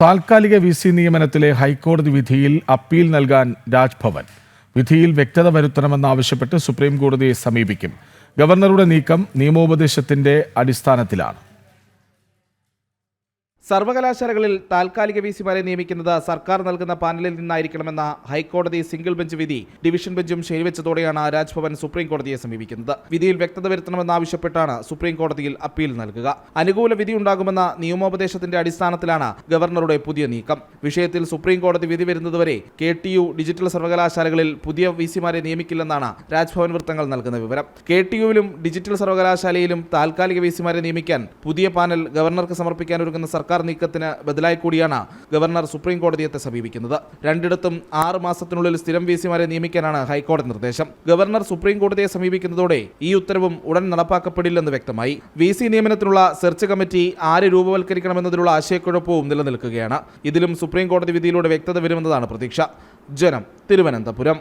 താൽക്കാലിക V C നിയമനത്തിലെ ഹൈക്കോടതി വിധിയിൽ അപ്പീൽ നൽകാൻ രാജ്ഭവൻ. വിധിയിൽ വ്യക്തത വരുത്തണമെന്നാവശ്യപ്പെട്ട് സുപ്രീം കോടതിയെ സമീപിക്കും. ഗവർണറുടെ നീക്കം നിയമോപദേശത്തിന്റെ അടിസ്ഥാനത്തിലാണ്. സർവകലാശാലകളിൽ താൽക്കാലിക വി സിമാരെ നിയമിക്കുന്നത് സർക്കാർ നൽകുന്ന പാനലിൽ നിന്നായിരിക്കണമെന്ന ഹൈക്കോടതി സിംഗിൾ ബെഞ്ച് വിധി ഡിവിഷൻ ബെഞ്ചും ശരിവെച്ചതോടെയാണ് രാജ്ഭവൻ സുപ്രീം കോടതിയെ സമീപിക്കുന്നത്. വിധിയിൽ വ്യക്തത വരുത്തണമെന്നാവശ്യപ്പെട്ടാണ് സുപ്രീം കോടതിയിൽ അപ്പീൽ നൽകുക. അനുകൂല വിധി ഉണ്ടാകുമെന്ന നിയമോപദേശത്തിന്റെ അടിസ്ഥാനത്തിലാണ് ഗവർണറുടെ പുതിയ നീക്കം. വിഷയത്തിൽ സുപ്രീം കോടതി വിധി വരുന്നതുവരെ കെ ടി യു ഡിജിറ്റൽ സർവകലാശാലകളിൽ പുതിയ വി സിമാരെ നിയമിക്കില്ലെന്നാണ് രാജ്ഭവൻ വൃത്തങ്ങൾ നൽകുന്ന വിവരം. കെ ടി യുവിലും ഡിജിറ്റൽ സർവകലാശാലയിലും താൽക്കാലിക വി സിമാരെ നിയമിക്കാൻ പുതിയ പാനൽ ഗവർണർക്ക് സമർപ്പിക്കാൻ ഒരുങ്ങുന്ന സർക്കാർ നീക്കത്തിന് ബദലായി കൂടിയാണ് ഗവർണർ സുപ്രീം കോടതിയെ സമീപിക്കുന്നത്. രണ്ടിടത്തും ആറ് മാസത്തിനുള്ളിൽ സ്ഥിരം വി സിമാരെ നിയമിക്കാനാണ് ഹൈക്കോടതി നിർദ്ദേശം. ഗവർണർ സുപ്രീം കോടതിയെ സമീപിക്കുന്നതോടെ ഈ ഉത്തരവും ഉടൻ നടപ്പാക്കപ്പെടില്ലെന്ന് വ്യക്തമായി. വി സി നിയമനത്തിനുള്ള സെർച്ച് കമ്മിറ്റി ആര് രൂപവൽക്കരിക്കണമെന്നതിലുള്ള ആശയക്കുഴപ്പവും നിലനിൽക്കുകയാണ്. ഇതിലും സുപ്രീം കോടതി വിധിയിലൂടെ വ്യക്തത വരുമെന്നതാണ് പ്രതീക്ഷ. ജനം തിരുവനന്തപുരം.